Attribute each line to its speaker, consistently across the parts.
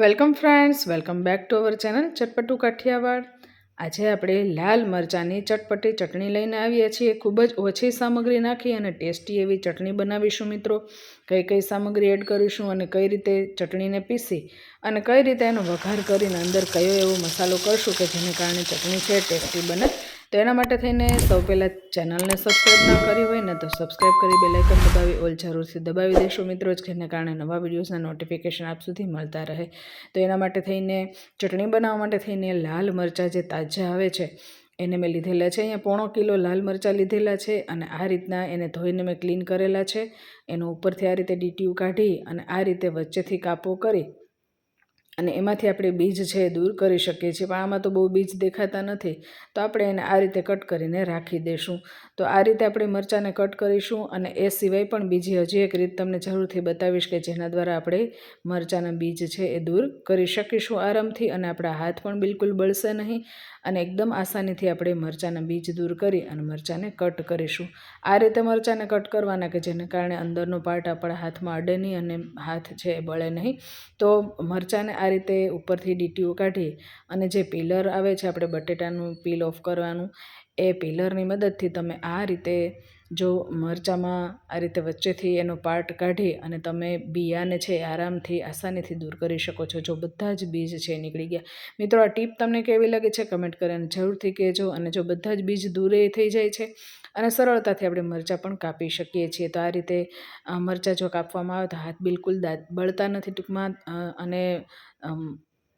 Speaker 1: Welcome friends, welcome back to our channel ચટપટું Kathiawad. આજે આપણે લાલ મરચાંની ચટપટી ચટણી લઈને આવીએ છીએ. ખૂબ જ ઓછી સામગ્રી નાખી અને ટેસ્ટી એવી ચટણી બનાવીશું મિત્રો. કઈ કઈ સામગ્રી એડ કરીશું અને કઈ રીતે ચટણીને પીસી અને કઈ રીતે એનો વઘાર કરીને અંદર કયો એવો મસાલો કરશું કે જેને કારણે ચટણી છે ટેસ્ટી બને. તો એના માટે થઈને સૌ પહેલાં ચેનલને સબસ્ક્રાઈબ ના કરી હોય ને તો સબસ્ક્રાઈબ કરી બેલાઇકન દબાવી, ઓલ જરૂરથી દબાવી દેશો મિત્રો, જ જેને કારણે નવા વિડીયોઝના નોટિફિકેશન આપ સુધી મળતા રહે. તો એના માટે થઈને, ચટણી બનાવવા માટે થઈને લાલ મરચાં જે તાજા આવે છે, એને મેં લીધેલા છે. અહીંયા પોણો કિલો લાલ મરચાં લીધેલા છે અને આ રીતના એને ધોઈને મેં ક્લીન કરેલા છે. એનો ઉપરથી આ રીતે ડીટીયું કાઢી અને આ રીતે વચ્ચેથી કાપો કરી અને એમાંથી આપણે બીજ છે એ દૂર કરી શકીએ છીએ. પણ આમાં તો બહુ બીજ દેખાતા નથી. તો આપણે એને આ રીતે કટ કરીને રાખી દઈશું તો આ રીતે આપણે મરચાંને કટ કરીશું અને એ સિવાય પણ બીજી હજી એક રીત તમને જરૂરથી બતાવીશ કે જેના દ્વારા આપણે મરચાંના બીજ છે એ દૂર કરી શકીશું આરામથી અને આપણા હાથ પણ બિલકુલ બળશે નહીં અને એકદમ આસાનીથી આપણે મરચાંના બીજ દૂર કરી અને મરચાંને કટ કરીશું. આ રીતે મરચાંને કટ કરવાના કે જેને કારણે અંદરનો પાર્ટ આપણા હાથમાં અડે નહીં અને હાથ છે એ બળે નહીં. તો મરચાંને આ રીતે ઉપરથી ડીટીઓ કાઢી અને જે પિલર આવે છે, આપણે બટેટાનું પીલ ઓફ કરવાનું, એ પિલરની મદદથી તમે આ રીતે જો મરચાંમાં આ રીતે વચ્ચેથી એનો પાર્ટ કાઢી અને તમે બિયાને છે આરામથી, આસાનીથી દૂર કરી શકો છો. જો બધા જ બીજ છે નીકળી ગયા. મિત્રો, આ ટીપ તમને કેવી લાગે છે? કમેન્ટ કરીને જરૂરથી કહેજો. અને જો બધા જ બીજ દૂરે થઈ જાય છે અને સરળતાથી આપણે મરચાં પણ કાપી શકીએ છીએ, તો આ રીતે મરચાં જો કાપવામાં આવે તો હાથ બિલકુલ દાંત બળતા નથી ટૂંકમાં અને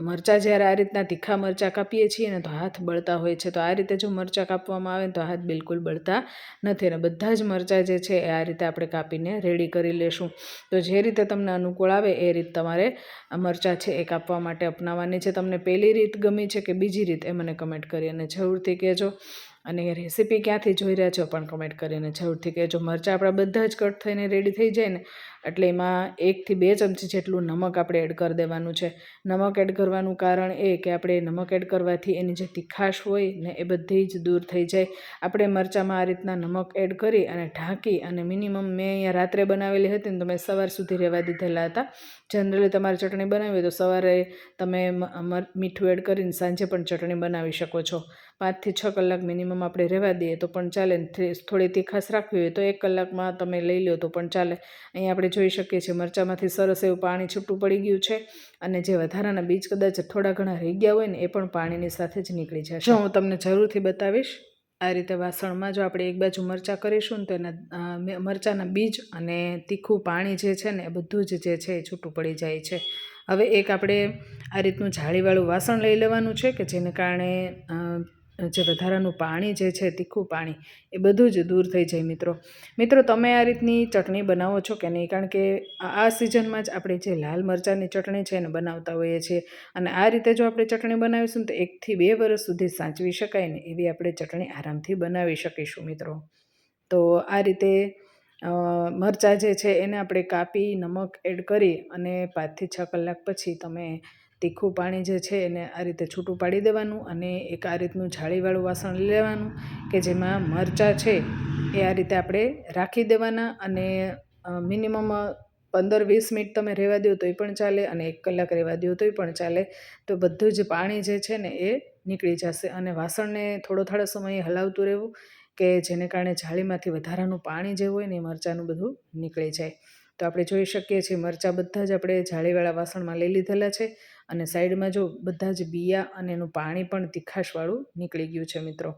Speaker 1: મરચાં જ્યારે આ રીતના તીખા મરચાં કાપીએ છીએ ને તો હાથ બળતા હોય છે, તો આ રીતે જો મરચાં કાપવામાં આવે તો હાથ બિલકુલ બળતા નથી અને બધા જ મરચાં જે છે એ આ રીતે આપણે કાપીને રેડી કરી લેશું. તો જે રીતે તમને અનુકૂળ આવે એ રીત તમારે મરચાં છે એ કાપવા માટે અપનાવવાની છે. તમને પહેલી રીત ગમી છે કે બીજી રીત એ મને કમેન્ટ કરી અને જરૂરથી કહેજો. અને એ રેસીપી ક્યાંથી જોઈ રહ્યા છો પણ કમેન્ટ કરીને જરૂરથી કહેજો. મરચાં આપણા બધા જ કટ થઈને રેડી થઈ જાય ને એટલે એમાં એકથી બે ચમચી જેટલું નમક આપણે એડ કરી દેવાનું છે. નમક એડ કરવાનું કારણ એ કે આપણે નમક એડ કરવાથી એની જે તીખાશ હોય ને એ બધી જ દૂર થઈ જાય. આપણે મરચાંમાં આ રીતના નમક એડ કરી અને ઢાંકી અને મિનિમમ મેં અહીંયા રાત્રે બનાવેલી હતી ને તો મેં સવાર સુધી રહેવા દીધેલા હતા. જનરલી તમારે ચટણી બનાવી તો સવારે તમે મીઠું એડ કરીને સાંજે પણ ચટણી બનાવી શકો છો. પાંચથી છ કલાક મિનિમમ આપણે રહેવા દઈએ તો પણ ચાલે થોડી તીખાશ રાખવી હોય તો એક કલાકમાં તમે લઈ લો તો પણ ચાલે. અહીં આપણે જોઈ શકીએ છીએ. મરચાંમાંથી સરસ એવું પાણી છૂટું પડી ગયું છે અને જે વધારાના બીજ કદાચ થોડા ઘણા રહી ગયા હોય ને એ પણ પાણીની સાથે જ નીકળી જશે. હું તમને જરૂરથી બતાવીશ, આ રીતે વાસણમાં જો આપણે એક બાજુ મરચાં કરીશું ને તો એના મરચાંના બીજ અને તીખું પાણી જે છે ને એ બધું જ જે છે એ છૂટું પડી જાય છે. હવે એક આપણે આ રીતનું જાળીવાળું વાસણ લઈ લેવાનું છે કે જેને કારણે જે વધારાનું પાણી જે છે, તીખું પાણી, એ બધું જ દૂર થઈ જાય મિત્રો. મિત્રો, તમે આ રીતની ચટણી બનાવો છો કે નહીં? કારણ કે આ સિઝનમાં જ આપણે જે લાલ મરચાંની ચટણી છે એને બનાવતા હોઈએ છીએ. અને આ રીતે જો આપણે ચટણી બનાવીશું તો એકથી બે વર્ષ સુધી સાચવી શકાય ને એવી આપણે ચટણી આરામથી બનાવી શકીશું મિત્રો. તો આ રીતે મરચાં જે છે એને આપણે કાપી, નમક એડ કરી અને પાંચથી છ કલાક પછી તમે તીખું પાણી જે છે એને આ રીતે છૂટું પાડી દેવાનું અને એક આ રીતનું જાળીવાળું વાસણ લેવાનું કે જેમાં મરચાં છે એ આ રીતે આપણે રાખી દેવાના અને મિનિમમ પંદર વીસ મિનિટ તમે રહેવા દો તોય પણ ચાલે અને એક કલાક રહેવા દો તોય પણ ચાલે. તો બધું જ પાણી જે છે ને એ નીકળી જશે અને વાસણને થોડો થોડો સમય હલાવતું રહેવું કે જેને કારણે જાળીમાંથી વધારાનું પાણી જે હોય ને એ મરચાંનું બધું નીકળી જાય. તો આપણે જોઈ શકીએ છીએ મરચાં બધા જ આપણે જાળીવાળા વાસણમાં લઈ લીધેલા છે. અને સાઈડમાં જો બધા જ બિયા અને એનું પાણી પણ તીખાશવાળું નીકળી ગયું છે, મિત્રો.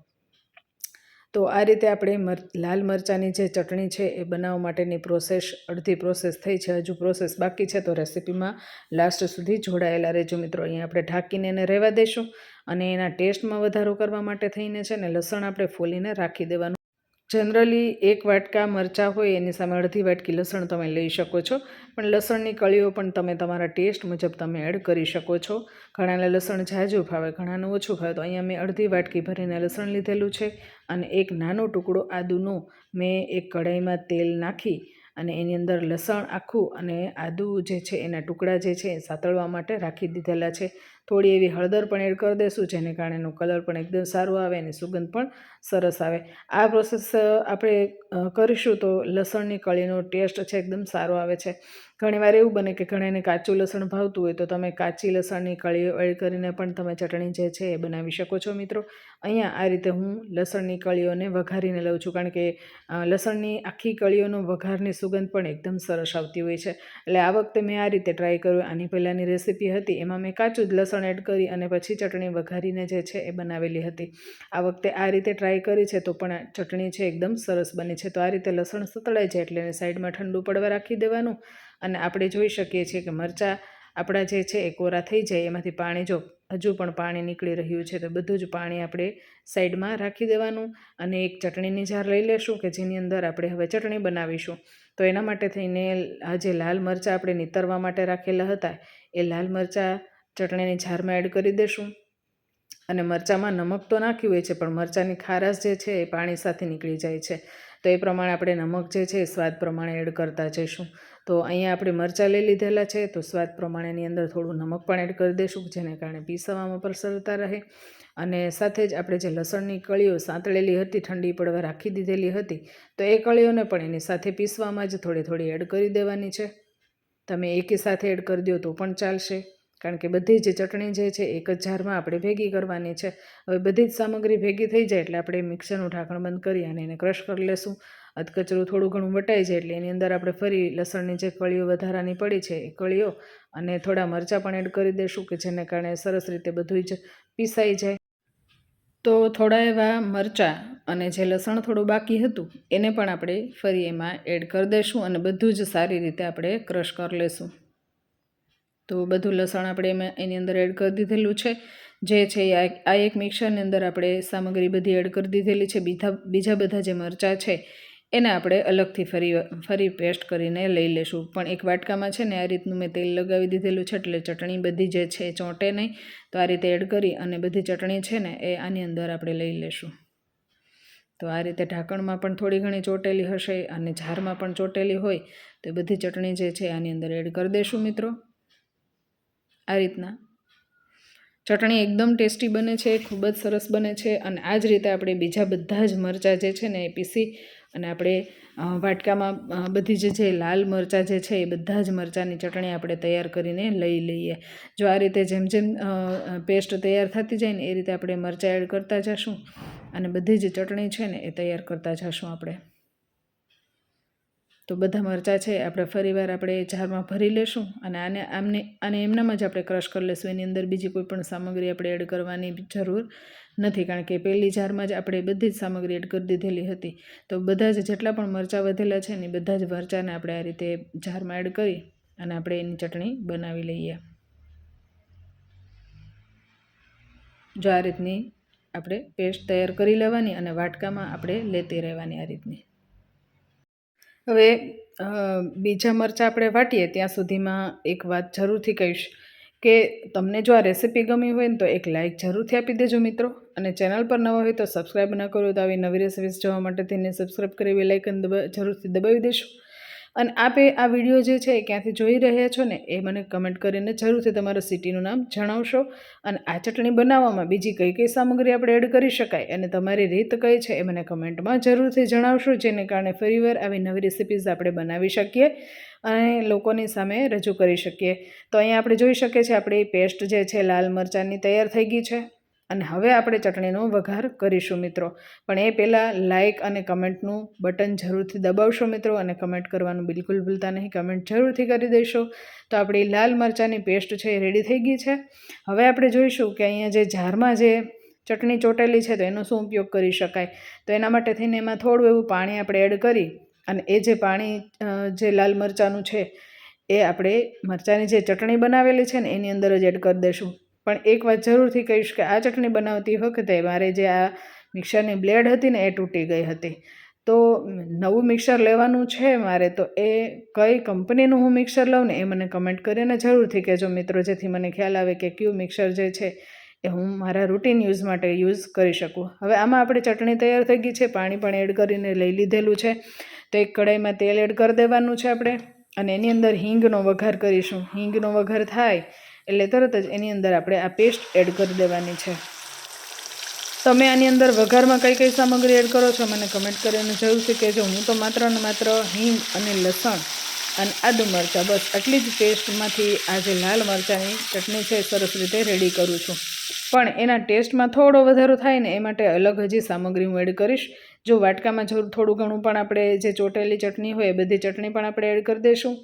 Speaker 1: તો આ રીતે આપણે લાલ મરચાંની જે ચટણી છે, એ બનાવવા માટેની પ્રોસેસ, અડધી પ્રોસેસ થઈ છે. હજુ પ્રોસેસ બાકી છે, તો રેસીપીમાં લાસ્ટ સુધી જોડાયેલા રહેજો, મિત્રો. અહીંયા આપણે ઢાંકીને એને રહેવા દઈશું અને એના ટેસ્ટમાં વધારો કરવા માટે થઈને છે ને, લસણ આપણે ફોલીને રાખી દેવાનું. જનરલી એક વાટકા મરચાં હોય એની સામે અડધી વાટકી લસણ તમે લઈ શકો છો. પણ લસણની કળીઓ પણ તમે તમારા ટેસ્ટ મુજબ તમે એડ કરી શકો છો. ઘણાને લસણ ઝાઝું ફાવે ઘણાને ઓછું ભાવે. તો અહીંયા મેં અડધી વાટકી ભરીને લસણ લીધેલું છે અને એક નાનો ટુકડો આદુનો મેં એક કઢાઈમાં તેલ નાખી અને એની અંદર લસણ આખું અને આદું જે છે એના ટુકડા જે છે એ સાતળવા માટે રાખી દીધેલા છે. થોડી એવી હળદર પણ એડ કરી દઈશું જેને કારણે એનો કલર પણ એકદમ સારો આવે અને સુગંધ પણ સરસ આવે. આ પ્રોસેસ આપણે કરીશું તો લસણની કળીનો ટેસ્ટ છે એકદમ સારો આવે છે. ઘણીવાર એવું બને કે ઘણાને કાચું લસણ ભાવતું હોય તો તમે કાચી લસણની કળીઓ એડ કરીને પણ તમે ચટણી જે છે એ બનાવી શકો છો મિત્રો. અહીંયા આ રીતે હું લસણની કળીઓને વઘારીને લઉં છું, કારણ કે લસણની આખી કળીઓનો વઘારની સુગંધ પણ એકદમ સરસ આવતી હોય છે. એટલે આ વખતે મેં આ રીતે ટ્રાય કર્યું. આની પહેલાંની રેસીપી હતી, એમાં મેં કાચું જ લસણ એડ કરી અને પછી ચટણી વઘારીને જે છે એ બનાવેલી હતી. આ વખતે આ રીતે ટ્રાય કરી છે તો પણ ચટણી છે એકદમ સરસ બની છે. તો આ રીતે લસણ સતળાઈ જાય એટલે એને સાઈડમાં ઠંડુ પડવા રાખી દેવાનું અને આપણે જોઈ શકીએ છીએ કે મરચાં આપણા જે છે એ કોરા થઈ જાય. એમાંથી પાણી જો હજુ પણ પાણી નીકળી રહ્યું છે તો બધું જ પાણી આપણે સાઈડમાં રાખી દેવાનું અને એક ચટણીની જાર લઈ લેશું કે જેની અંદર આપણે હવે ચટણી બનાવીશું. તો એના માટે થઈને આ જે લાલ મરચાં આપણે નીતરવા માટે રાખેલા હતા એ લાલ મરચાં ચટણીની જારમાં એડ કરી દેશું. અને મરચાંમાં નમક તો નાખ્યું હોય છે, પણ મરચાંની ખારાશ જે છે એ પાણી સાથે નીકળી જાય છે. તો એ પ્રમાણે આપણે નમક જે છે એ સ્વાદ પ્રમાણે એડ કરતા જઈશું. તો અહીંયા આપણે મરચાં લઈ લીધેલા છે, તો સ્વાદ પ્રમાણેની અંદર થોડું નમક પણ એડ કરી દઈશું જેને કારણે પીસવામાં પણ સરળતા રહે. અને સાથે જ આપણે જે લસણની કળીઓ સાંતળેલી હતી, ઠંડી પડવા રાખી દીધેલી હતી, તો એ કળીઓને પણ એની સાથે પીસવામાં જ થોડી થોડી એડ કરી દેવાની છે. તમે એકી સાથે એડ કરી દો તો પણ ચાલશે. કારણ કે બધી જ ચટણી જે છે, એક જ જારમાં આપણે ભેગી કરવાની છે. હવે બધી જ સામગ્રી ભેગી થઈ જાય એટલે આપણે મિક્સરનું ઢાંકણ બંધ કરી અને એને ક્રશ કરી લેશું. અધકચરું થોડું ઘણું વટાઈ જાય એટલે એની અંદર આપણે ફરી લસણની જે કળીઓ વધારાની પડી છે, એ કળીઓ અને થોડા મરચાં પણ એડ કરી દઈશું કે જેને કારણે સરસ રીતે બધું જ પીસાઈ જાય. તો થોડા એવા મરચાં અને જે લસણ થોડું બાકી હતું, એને પણ આપણે ફરી એમાં એડ કરી દઈશું અને બધું જ સારી રીતે આપણે ક્રશ કરી લેશું. તો બધું લસણ આપણે એમાં એની અંદર એડ કરી દીધેલું છે. જે છે આ એક મિક્સરની અંદર આપણે સામગ્રી બધી એડ કરી દીધેલી છે. બીજા બીજા બધા જે મરચાં છે, એને આપણે અલગથી ફરી ફરી પેસ્ટ કરીને લઈ લેશું. પણ એક વાટકામાં છે ને આ રીતનું મેં તેલ લગાવી દીધેલું છે, એટલે ચટણી બધી જે છે ચોંટે નહીં. તો આ રીતે એડ કરી અને બધી ચટણી છે ને એ આની અંદર આપણે લઈ લેશું. તો આ રીતે ઢાંકણમાં પણ થોડી ઘણી ચોટેલી હશે અને જારમાં પણ ચોટેલી હોય તો બધી ચટણી જે છે આની અંદર એડ કરી દઈશું મિત્રો. આ રીતના. ચટણી એકદમ ટેસ્ટી બને છે, ખૂબ જ સરસ બને છે અને આ જ રીતે આપણે બીજા બધા જ મરચાં જે છે ને એ પીસી અને આપણે વાટકામાં બધી જ, જે લાલ મરચાં જે છે એ બધા જ મરચાંની ચટણી આપણે તૈયાર કરીને લઈ લઈએ. જો આ રીતે જેમ જેમ પેસ્ટ તૈયાર થતી જાય ને એ રીતે આપણે મરચાં એડ કરતા જશું અને બધી જ ચટણી છે ને એ તૈયાર કરતા જશું આપણે. તો બધા મરચાં છે આપણે ફરીવાર આપણે જારમાં ભરી લેશું અને આને આમને આને એમનામ જ આપણે ક્રશ કરી લેશું. એની અંદર બીજી કોઈ પણ સામગ્રી આપણે એડ કરવાની જરૂર નથી કારણ કે પહેલી જારમાં જ આપણે બધી જ સામગ્રી એડ કરી દીધેલી હતી. તો બધા જ જેટલા પણ મરચાં વધેલા છે ને બધા જ મરચાંને આપણે આ રીતે જારમાં એડ કરી અને આપણે એની ચટણી બનાવી લઈએ. જો આ રીતની આપણે પેસ્ટ તૈયાર કરી લેવાની અને વાટકામાં આપણે લેતી રહેવાની આ રીતની. હવે બીજા મરચાં આપણે વાટીએ ત્યાં સુધીમાં એક વાત જરૂરથી કહીશ કે તમને જો આ રેસીપી ગમી હોય ને તો એક લાઇક જરૂરથી આપી દેજો મિત્રો અને ચેનલ પર નવા હોય તો સબસ્ક્રાઈબ ન કરો તો આવી નવી રેસીપીસ જોવા માટે તેને સબસ્ક્રાઈબ કરી દબા, જરૂરથી દબાવી દેશો. અને આપે આ વીડિયો જે છે એ ક્યાંથી જોઈ રહ્યા છો ને, એ મને કમેન્ટ કરીને જરૂરથી તમારા સિટીનું નામ જણાવશો. અને આ ચટણી બનાવવામાં બીજી કઈ કઈ સામગ્રી આપણે એડ કરી શકાય અને તમારી રીત કઈ છે એ મને કમેન્ટમાં જરૂરથી જણાવશો, જેને કારણે ફરીવાર આવી નવી રેસિપીઝ આપણે બનાવી શકીએ અને લોકોની સામે રજૂ કરી શકીએ. તો અહીંયા આપણે જોઈ શકીએ છીએ, આપણી પેસ્ટ જે છે લાલ મરચાંની તૈયાર થઈ ગઈ છે. અને હવે આપણે ચટણીનો વઘાર કરીશું, મિત્રો. પણ એ પહેલાં લાઇક અને કમેન્ટનું બટન જરૂરથી દબાવશો, મિત્રો, અને કમેન્ટ કરવાનું બિલકુલ ભૂલતા નહીં. કમેન્ટ જરૂરથી કરી દેશો. તો આપણી લાલ મરચાંની પેસ્ટ છે એ રેડી થઈ ગઈ છે. હવે આપણે જોઈશું કે અહીંયા જે જારમાં જે ચટણી ચોટેલી છે તો એનો શું ઉપયોગ કરી શકાય. તો એના માટે થઈને એમાં થોડું એવું પાણી આપણે એડ કરી અને એ જે પાણી જે લાલ મરચાંનું છે એ આપણે મરચાંની જે ચટણી બનાવેલી છે ને એની અંદર જ એડ કરી દઈશું પણ એક વાત જરૂરથી કહીશ કે આ ચટણી બનાવતી વખતે મારે જે આ મિક્સરની બ્લેડ હતી ને એ તૂટી ગઈ હતી. તો નવું મિક્સર લેવાનું છે મારે તો એ કઈ કંપનીનું હું મિક્સર લઉં ને એ મને કમેન્ટ કરીને જરૂરથી કહેજો મિત્રો, જેથી મને ખ્યાલ આવે કે કયું મિક્સર જે છે એ હું મારા રૂટીન યુઝ માટે યુઝ કરી શકું. હવે આમાં આપણે ચટણી તૈયાર થઈ ગઈ છે, પાણી પણ એડ કરીને લઈ લીધેલું છે. તો એક કઢાઈમાં તેલ એડ કરી દેવાનું છે આપણે. અને એની અંદર હિંગનો વઘાર કરીશું. હિંગનો વઘાર થાય એટલે તરત જ એની અંદર આપણે આ પેસ્ટ એડ કરી દેવાની છે. તમે આની અંદર વઘારમાં કઈ કઈ સામગ્રી એડ કરો છો મને કમેન્ટ કરીને કે જે હું તો માત્ર ને માત્ર હિંગ અને લસણ અને આદુ મરચાં, બસ આટલી જ પેસ્ટમાંથી આ જે લાલ મરચાંની ચટણી છે સરસ રીતે રેડી કરું છું. પણ એના ટેસ્ટમાં થોડો વધારો થાય ને એ માટે અલગ હજી સામગ્રી હું એડ કરીશ. જો વાટકામાં જરૂર થોડું ઘણું પણ આપણે જે ચોટેલી ચટણી હોય એ બધી ચટણી પણ આપણે એડ કરી દઈશું.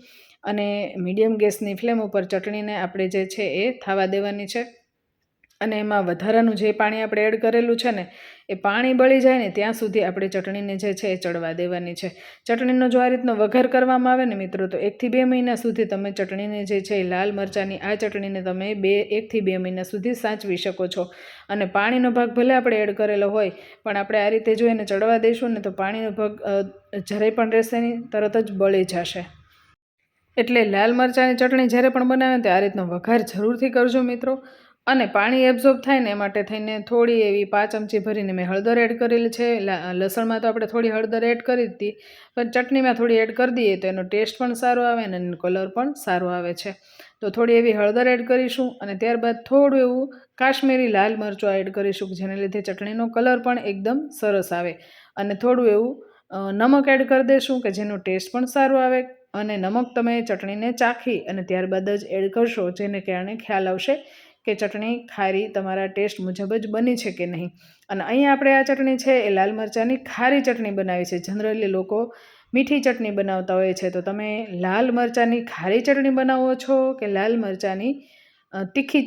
Speaker 1: અને મીડિયમ ગેસની ફ્લેમ ઉપર ચટણીને આપણે જે છે એ થવા દેવાની છે. અને એમાં વધારાનું જે પાણી આપણે એડ કરેલું છે ને, એ પાણી બળી જાય ને ત્યાં સુધી આપણે ચટણીને જે છે એ ચડવા દેવાની છે. ચટણીનો જો આ રીતનો વઘાર કરવામાં આવે ને મિત્રો, તો એકથી બે મહિના સુધી તમે ચટણીને જે છે એ લાલ મરચાંની આ ચટણીને તમે બે એકથી બે મહિના સુધી સાચવી શકો છો. અને પાણીનો ભાગ ભલે આપણે એડ કરેલો હોય, પણ આપણે આ રીતે જો એને ચડવા દઈશું ને તો પાણીનો ભાગ જરાય પણ રહેશે નહીં, તરત જ બળી જશે. એટલે લાલ મરચાંની ચટણી જ્યારે પણ બનાવે તો આ રીતનો વઘાર જરૂરથી કરજો મિત્રો. અને પાણી એબ્ઝોર્બ થાય ને એ માટે થઈને થોડી એવી પાંચ ચમચી ભરીને મેં હળદર એડ કરેલી છે. લસણમાં તો આપણે થોડી હળદર એડ કરી હતી, પણ ચટણીમાં થોડી એડ કરી દઈએ તો એનો ટેસ્ટ પણ સારો આવે અને એનો કલર પણ સારો આવે છે. તો થોડી એવી હળદર એડ કરીશું અને ત્યારબાદ થોડું એવું કાશ્મીરી લાલ મરચું એડ કરીશું, જેને લીધે ચટણીનો કલર પણ એકદમ સરસ આવે. અને થોડું એવું નમક એડ કરી દઈશું કે જેનો ટેસ્ટ પણ સારો આવે. અને નમક તમે ચટણીને ચાખી અને ત્યારબાદ જ એડ કરશો, જેને કારણે ખ્યાલ આવશે કે ચટણી ખારી તમારા ટેસ્ટ મુજબ જ બની છે કે નહીં. અને અહીં આપણે આ ચટણી છે એ લાલ મરચાંની ખારી ચટણી બનાવી છે. જનરલી લોકો મીઠી ચટણી બનાવતા હોય છે. તો તમે લાલ મરચાંની ખારી ચટણી બનાવો છો કે લાલ મરચાંની તીખી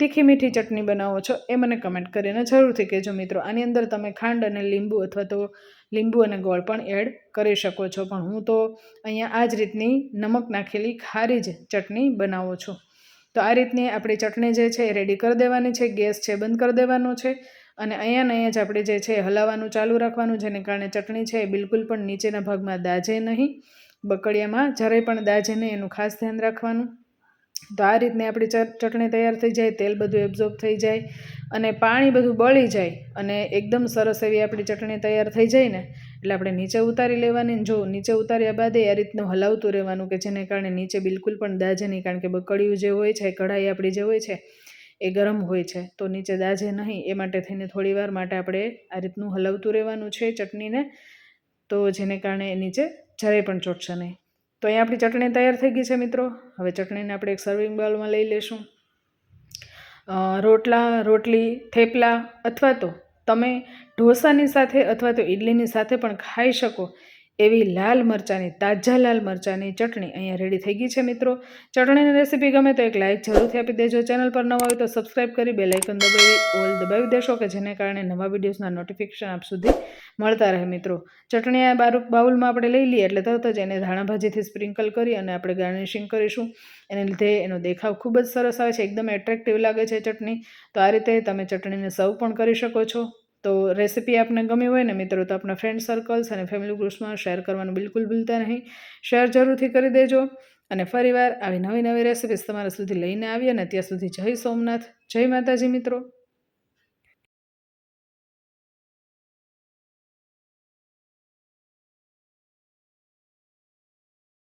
Speaker 1: તીખી મીઠી ચટણી બનાવો છો? એ મને કમેન્ટ કરીને જરૂરથી કહેજો મિત્રો. આની અંદર તમે ખાંડ અને લીંબુ અથવા તો લીંબુ અને ગોળ પણ એડ કરી શકો છો. પણ હું તો અહીંયા આ જ રીતની નમક નાખેલી ખારી જ ચટણી બનાવું છું. તો આ રીતની આપણી ચટણી જે છે એ રેડી કરી દેવાની છે. ગેસ છે બંધ કરી દેવાનો છે. અને અહીંયા ને અહીંયા જ આપણે જે છે હલાવવાનું ચાલુ રાખવાનું, જેને કારણે ચટણી છે એ બિલકુલ પણ નીચેના ભાગમાં દાજે નહીં. બકડિયામાં જરાય પણ દાજે નહીં, એનું ખાસ ધ્યાન રાખવાનું. તો આ રીતની આપણી ચટ- ચટણી તૈયાર થઈ જાય, તેલ બધું એબ્ઝોર્બ થઈ જાય અને પાણી બધું બળી જાય અને એકદમ સરસ એવી આપણી ચટણી તૈયાર થઈ જાય ને, એટલે આપણે નીચે ઉતારી લેવાની જો નીચે ઉતાર્યા બાદ એ આ રીતનું હલાવતું રહેવાનું કે જેને કારણે નીચે બિલકુલ પણ દાજે નહીં, કારણ કે બકડિયું જે હોય છે, કઢાઈ આપણી જે હોય છે, એ ગરમ હોય છે, તો નીચે દાજે નહીં, એ માટે થઈને થોડી વાર માટે આપણે આ રીતનું હલાવતું રહેવાનું છે ચટણીને, તો જેને કારણે એ નીચે જરાય પણ ચોટશે નહીં. તો અહીંયા આપણી ચટણી તૈયાર થઈ ગઈ છે મિત્રો. હવે ચટણીને આપણે એક સર્વિંગ બાઉલમાં લઈ લેશું. રોટલા, રોટલી, થેપલા અથવા તો તમે ઢોસાની સાથે અથવા તો ઇડલીની સાથે પણ ખાઈ શકો. એવી લાલ મરચાંની, તાજા લાલ મરચાંની ચટણી અહીંયા રેડી થઈ ગઈ છે મિત્રો. ચટણીની રેસીપી ગમે તો એક લાઇક જરૂરથી આપી દેજો. ચેનલ પર નવા હોય તો સબસ્ક્રાઈબ કરી બે લાઇકન દબાવી, ઓલ દબાવી દેશો કે જેને કારણે નવા વિડીયોઝના નોટિફિકેશન આપ સુધી મળતા રહે મિત્રો. ચટણી આ બારુ બાઉલમાં આપણે લઈ લઈએ એટલે તરત જ એને ધાણાભાજીથી સ્પ્રિંકલ કરી અને આપણે ગાર્નિશિંગ કરીશું. એને લીધે એનો દેખાવ ખૂબ જ સરસ આવે છે. એકદમ એટ્રેક્ટિવ લાગે છે ચટણી. તો આ રીતે તમે ચટણીને સર્વ પણ કરી શકો છો. તો રેસીપી આપને ગમી હોય ને મિત્રો, તો આપણા ફ્રેન્ડ સર્કલ્સ અને ફેમિલી ગ્રુપ્સમાં શેર કરવાનું બિલકુલ ભૂલતા નહીં. શેર જરૂરથી કરી દેજો અને ફરીવાર આવી નવી નવી રેસીપીસ તમારા સુધી લઈને આવીએ અને ત્યાં સુધી જય સોમનાથ, જય માતાજી મિત્રો.